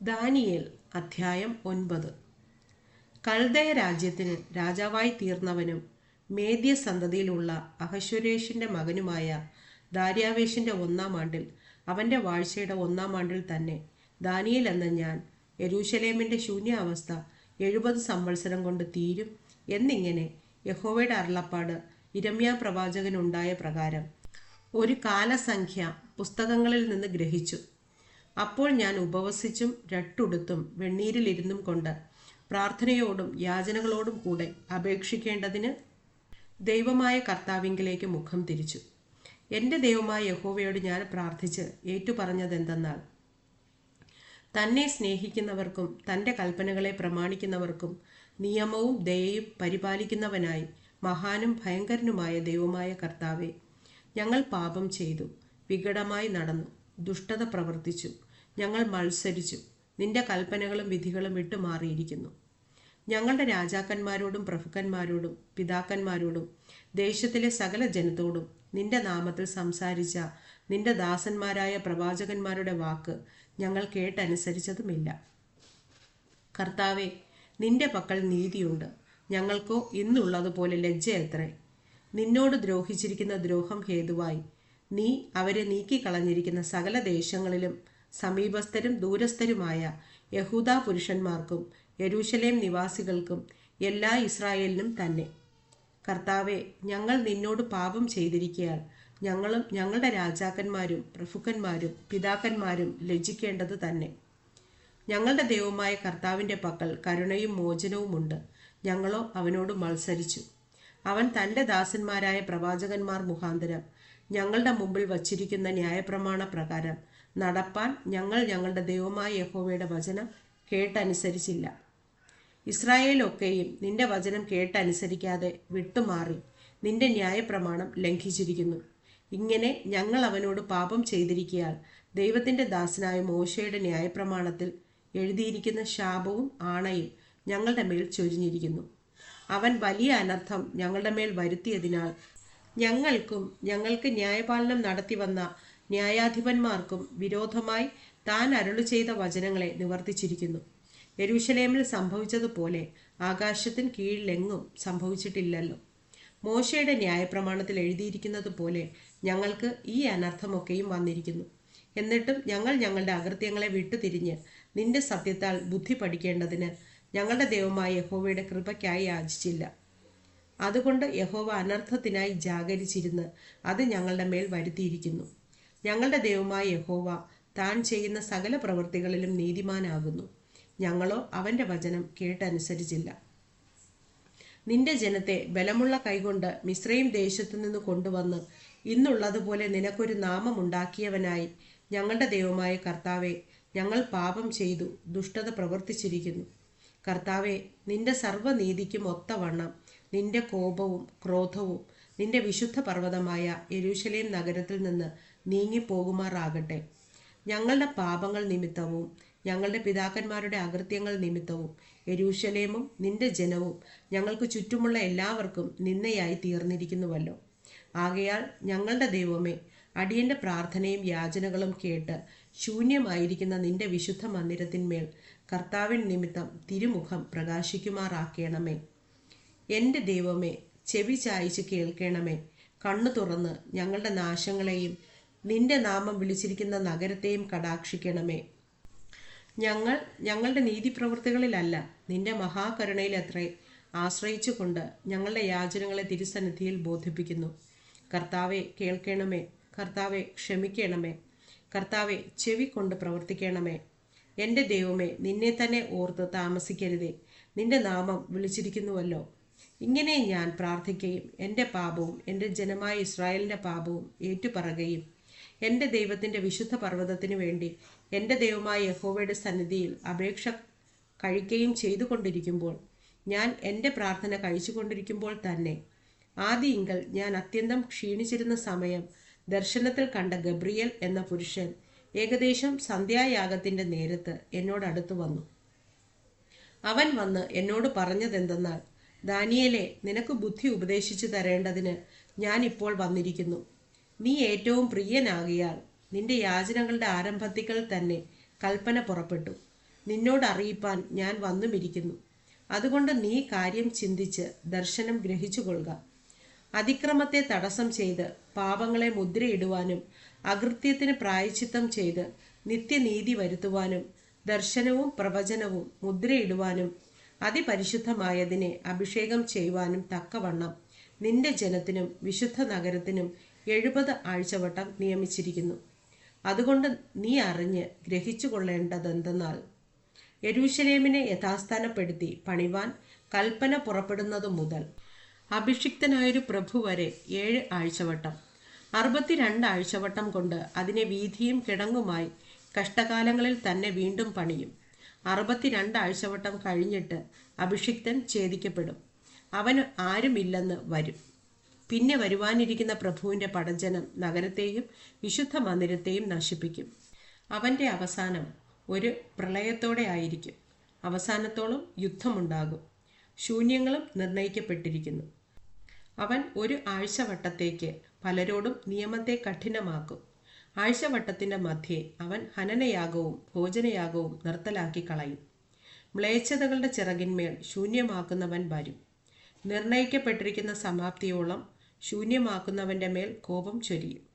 Daniel അധ്യായം ഒൻപത്. കൽദയ രാജ്യത്തിന് രാജാവായി തീർന്നവനും മേദ്യ സന്തതിയിലുള്ള അഹശ്വരേഷിന്റെ മകനുമായ ദാര്യാവേഷിന്റെ ഒന്നാം ആണ്ടിൽ അവന്റെ വാഴ്ചയുടെ ഒന്നാം ആണ്ടിൽ തന്നെ ദാനിയേൽ എന്ന ഞാൻ യരൂശലേമിന്റെ ശൂന്യാവസ്ഥ എഴുപത് സംവത്സരം കൊണ്ട് തീരും എന്നിങ്ങനെ യഹോവയുടെ അരുളപ്പാട് ഇരമ്യാ പ്രവാചകനുണ്ടായ പ്രകാരം ഒരു കാലസംഖ്യ പുസ്തകങ്ങളിൽ നിന്ന് ഗ്രഹിച്ചു. അപ്പോൾ ഞാൻ ഉപവസിച്ചും രട്ടുടുത്തും വെണ്ണീരിലിരുന്നും കൊണ്ട് പ്രാർത്ഥനയോടും യാചനകളോടും കൂടെ അപേക്ഷിക്കേണ്ടതിന് ദൈവമായ കർത്താവിങ്കിലേക്ക് മുഖം തിരിച്ചു. എന്റെ ദൈവമായ യഹോവയോട് ഞാൻ പ്രാർത്ഥിച്ച് ഏറ്റുപറഞ്ഞതെന്തെന്നാൽ തന്നെ സ്നേഹിക്കുന്നവർക്കും തന്റെ കൽപ്പനകളെ പ്രമാണിക്കുന്നവർക്കും നിയമവും ദയയും പരിപാലിക്കുന്നവനായി മഹാനും ഭയങ്കരനുമായ ദൈവമായ കർത്താവെ ഞങ്ങൾ പാപം ചെയ്തു വികടമായി നടന്നു ദുഷ്ടത പ്രവർത്തിച്ചു ഞങ്ങൾ മത്സരിച്ചു. നിന്റെ കൽപ്പനകളും വിധികളും വിട്ടുമാറിയിരിക്കുന്നു ഞങ്ങളുടെ രാജാക്കന്മാരോടും പ്രഭുക്കന്മാരോടും പിതാക്കന്മാരോടും ദേശത്തിലെ സകല ജനത്തോടും നിന്റെ നാമത്തിൽ സംസാരിച്ച നിന്റെ ദാസന്മാരായ പ്രവാചകന്മാരുടെ വാക്ക് ഞങ്ങൾ കേട്ടനുസരിച്ചതുമില്ല. കർത്താവെ നിന്റെ പക്കൽ നീതിയുണ്ട്. ഞങ്ങൾക്കോ ഇന്നുള്ളതുപോലെ ലജ്ജയത്രേ. നിന്നോട് ദ്രോഹിച്ചിരിക്കുന്ന ദ്രോഹം ഹേതുവായി. നീ അവരെ നീക്കിക്കളഞ്ഞിരിക്കുന്ന സകല ദേശങ്ങളിലും സമീപസ്ഥരും ദൂരസ്ഥരുമായ യഹൂദ പുരുഷന്മാർക്കും യരൂശലേം നിവാസികൾക്കും എല്ലാ ഇസ്രായേലിനും തന്നെ. കർത്താവെ ഞങ്ങൾ നിന്നോട് പാപം ചെയ്തിരിക്കയാൽ ഞങ്ങളും ഞങ്ങളുടെ രാജാക്കന്മാരും പ്രഭുക്കന്മാരും പിതാക്കന്മാരും ലജ്ജിക്കേണ്ടത് തന്നെ. ഞങ്ങളുടെ ദൈവമായ കർത്താവിന്റെ പക്കൽ കരുണയും മോചനവുമുണ്ട് ഞങ്ങളോ അവനോട് മത്സരിച്ചു. അവൻ തന്റെ ദാസന്മാരായ പ്രവാചകന്മാർ മുഖാന്തരം ഞങ്ങളുടെ മുമ്പിൽ വച്ചിരിക്കുന്ന ന്യായപ്രമാണ പ്രകാരം നടപ്പാൻ ഞങ്ങൾ ഞങ്ങളുടെ ദൈവമായ യഹോവയുടെ വചനം കേട്ടനുസരിച്ചില്ല. ഇസ്രായേലൊക്കെയും നിന്റെ വചനം കേട്ടനുസരിക്കാതെ വിട്ടുമാറി നിന്റെ ന്യായപ്രമാണം ലംഘിച്ചിരിക്കുന്നു. ഇങ്ങനെ ഞങ്ങൾ അവനോട് പാപം ചെയ്തിരിക്കയാൽ ദൈവത്തിന്റെ ദാസനായ മോശയുടെ ന്യായപ്രമാണത്തിൽ എഴുതിയിരിക്കുന്ന ശാപവും ആണയും ഞങ്ങളുടെ മേൽ ചൊരിഞ്ഞിരിക്കുന്നു. അവൻ വലിയ അനർത്ഥം ഞങ്ങളുടെ മേൽ വരുത്തിയതിനാൽ ഞങ്ങൾക്കും ഞങ്ങൾക്ക് ന്യായപാലനം നടത്തി വന്ന ന്യായാധിപന്മാർക്കും വിരോധമായി താൻ അരുളു ചെയ്ത വചനങ്ങളെ നിവർത്തിച്ചിരിക്കുന്നു. യെരൂശലേമിൽ സംഭവിച്ചതുപോലെ ആകാശത്തിന് കീഴിലെങ്ങും സംഭവിച്ചിട്ടില്ലല്ലോ. മോശയുടെ ന്യായപ്രമാണത്തിൽ എഴുതിയിരിക്കുന്നത് പോലെ ഞങ്ങൾക്ക് ഈ അനർത്ഥമൊക്കെയും വന്നിരിക്കുന്നു. എന്നിട്ടും ഞങ്ങൾ ഞങ്ങളുടെ അകൃത്യങ്ങളെ വിട്ടുതിരിഞ്ഞ് നിന്റെ സത്യത്താൽ ബുദ്ധി പഠിക്കേണ്ടതിന് ഞങ്ങളുടെ ദൈവമായ യഹോവയുടെ കൃപയ്ക്കായി യാചിച്ചില്ല. അതുകൊണ്ട് യഹോവ അനർത്ഥത്തിനായി ജാഗരിച്ചിരുന്ന് അത് ഞങ്ങളുടെ മേൽ വരുത്തിയിരിക്കുന്നു. ഞങ്ങളുടെ ദൈവമായ യഹോവ താൻ ചെയ്യുന്ന സകല പ്രവൃത്തികളിലും നീതിമാനാകുന്നു. ഞങ്ങളോ അവന്റെ വചനം കേട്ടനുസരിച്ചില്ല. നിന്റെ ജനത്തെ ബലമുള്ള കൈകൊണ്ട് മിശ്രയും ദേശത്തു നിന്ന് കൊണ്ടുവന്ന് ഇന്നുള്ളതുപോലെ നിനക്കൊരു നാമം ഉണ്ടാക്കിയവനായി ഞങ്ങളുടെ ദൈവമായ കർത്താവെ ഞങ്ങൾ പാപം ചെയ്തു ദുഷ്ടത പ്രവർത്തിച്ചിരിക്കുന്നു. കർത്താവെ നിന്റെ സർവനീതിക്കും ഒത്തവണ്ണം നിന്റെ കോപവും ക്രോധവും നിന്റെ വിശുദ്ധ പർവതമായ യെരൂശലേം നഗരത്തിൽ നിന്ന് നീങ്ങിപ്പോകുമാറാകട്ടെ. ഞങ്ങളുടെ പാപങ്ങൾ നിമിത്തവും ഞങ്ങളുടെ പിതാക്കന്മാരുടെ അകൃത്യങ്ങൾ നിമിത്തവും യെരൂശലേമും നിന്റെ ജനവും ഞങ്ങൾക്ക് ചുറ്റുമുള്ള എല്ലാവർക്കും നിന്നയായി തീർന്നിരിക്കുന്നുവല്ലോ. ആകയാൽ ഞങ്ങളുടെ ദൈവമേ അടിയന്റെ പ്രാർത്ഥനയും യാചനകളും കേട്ട് ശൂന്യമായിരിക്കുന്ന നിന്റെ വിശുദ്ധ മന്ദിരത്തിന്മേൽ കർത്താവിൻ നിമിത്തം തിരുമുഖം പ്രകാശിക്കുമാറാക്കണമേ. എന്റെ ദൈവമേ ചെവി ചായച്ച് കേൾക്കണമേ. കണ്ണു തുറന്ന് ഞങ്ങളുടെ നാശങ്ങളെയും നിന്റെ നാമം വിളിച്ചിരിക്കുന്ന നഗരത്തെയും കടാക്ഷിക്കണമേ. ഞങ്ങൾ ഞങ്ങളുടെ നീതിപ്രവൃത്തികളിലല്ല നിന്റെ മഹാകരുണയിലത്രേ ആശ്രയിച്ചുകൊണ്ട് ഞങ്ങളുടെ യാചനകളെ തിരുസന്നിധിയിൽ ബോധിപ്പിക്കുന്നു. കർത്താവെ കേൾക്കണമേ. കർത്താവെ ക്ഷമിക്കണമേ. കർത്താവെ ചെവി കൊണ്ട് പ്രവർത്തിക്കണമേ. എന്റെ ദൈവമേ നിന്നെ തന്നെ ഓർത്ത് താമസിക്കരുതേ. നിന്റെ നാമം വിളിച്ചിരിക്കുന്നുവല്ലോ. ഇങ്ങനെ ഞാൻ പ്രാർത്ഥിക്കുകയും എന്റെ പാപവും എന്റെ ജനമായ ഇസ്രായേലിന്റെ പാപവും ഏറ്റുപറയുകയും എന്റെ ദൈവത്തിന്റെ വിശുദ്ധ പർവതത്തിനു വേണ്ടി എന്റെ ദൈവമായ യഹോവയുടെ സന്നിധിയിൽ അപേക്ഷ കഴിക്കുകയും ചെയ്തുകൊണ്ടിരിക്കുമ്പോൾ ഞാൻ എന്റെ പ്രാർത്ഥന കഴിച്ചുകൊണ്ടിരിക്കുമ്പോൾ തന്നെ ആദിയിങ്കൽ ഞാൻ അത്യന്തം ക്ഷീണിച്ചിരുന്ന സമയം ദർശനത്തിൽ കണ്ട ഗബ്രിയൽ എന്ന പുരുഷൻ ഏകദേശം സന്ധ്യായാഗത്തിന്റെ നേരത്ത് എന്നോട് അടുത്തു വന്നു. അവൻ വന്ന് എന്നോട് പറഞ്ഞതെന്തെന്നാൽ ദാനിയേലെ നിനക്ക് ബുദ്ധി ഉപദേശിച്ചു തരേണ്ടതിന് ഞാൻ ഇപ്പോൾ വന്നിരിക്കുന്നു. നീ ഏറ്റവും പ്രിയനാകിയാൽ നിന്റെ യാചനകളുടെ ആരംഭത്തിക്കൽ തന്നെ കൽപ്പന പുറപ്പെട്ടു. നിന്നോട് അറിയിപ്പാൻ ഞാൻ വന്നുമിരിക്കുന്നു. അതുകൊണ്ട് നീ കാര്യം ചിന്തിച്ച് ദർശനം ഗ്രഹിച്ചു കൊള്ളുക അതിക്രമത്തെ തടസ്സം ചെയ്ത് പാപങ്ങളെ മുദ്രയിടുവാനും അകൃത്യത്തിന് പ്രായച്ചിത്തം ചെയ്ത് നിത്യനീതി വരുത്തുവാനും ദർശനവും പ്രവചനവും മുദ്രയിടുവാനും അതിപരിശുദ്ധമായതിനെ അഭിഷേകം ചെയ്യുവാനും തക്കവണ്ണം നിന്റെ ജനത്തിനും വിശുദ്ധ നഗരത്തിനും എഴുപത് ആഴ്ചവട്ടം നിയമിച്ചിരിക്കുന്നു. അതുകൊണ്ട് നീ അറിഞ്ഞ് ഗ്രഹിച്ചു കൊള്ളേണ്ടതെന്തെന്നാൽ യരൂശലേമിനെ യഥാസ്ഥാനപ്പെടുത്തി പണിവാൻ കൽപ്പന പുറപ്പെടുന്നതു മുതൽ അഭിഷിക്തനായൊരു പ്രഭു വരെ ഏഴ് ആഴ്ചവട്ടം അറുപത്തിരണ്ട് ആഴ്ചവട്ടം കൊണ്ട് അതിനെ വീതിയും കിടങ്ങുമായി കഷ്ടകാലങ്ങളിൽ തന്നെ വീണ്ടും പണിയും. അറുപത്തിരണ്ട് ആഴ്ചവട്ടം കഴിഞ്ഞിട്ട് അഭിഷിക്തൻ ഛേദിക്കപ്പെടും. അവന് ആരുമില്ലെന്ന് വരും. പിന്നെ വരുവാനിരിക്കുന്ന പ്രഭുവിന്റെ പടജനം നഗരത്തെയും വിശുദ്ധ മന്ദിരത്തെയും നശിപ്പിക്കും. അവന്റെ അവസാനം ഒരു പ്രളയത്തോടെ ആയിരിക്കും. അവസാനത്തോളം യുദ്ധമുണ്ടാകും. ശൂന്യങ്ങളും നിർണയിക്കപ്പെട്ടിരിക്കുന്നു. അവൻ ഒരു ആഴ്ചവട്ടത്തേക്ക് പലരോടും നിയമത്തെ കഠിനമാക്കും. ആഴ്ചവട്ടത്തിന്റെ മധ്യേ അവൻ ഹനനയാഗവും ഭോജനയാഗവും നിർത്തലാക്കി കളയും മ്ലേച്ഛതകളുടെ ചിറകിന്മേൽ ശൂന്യമാക്കുന്നവൻ വരും. നിർണയിക്കപ്പെട്ടിരിക്കുന്ന സമാപ്തിയോളം ശൂന്യമാക്കുന്നവന്റെ മേൽ കോപം ചൊരിയും.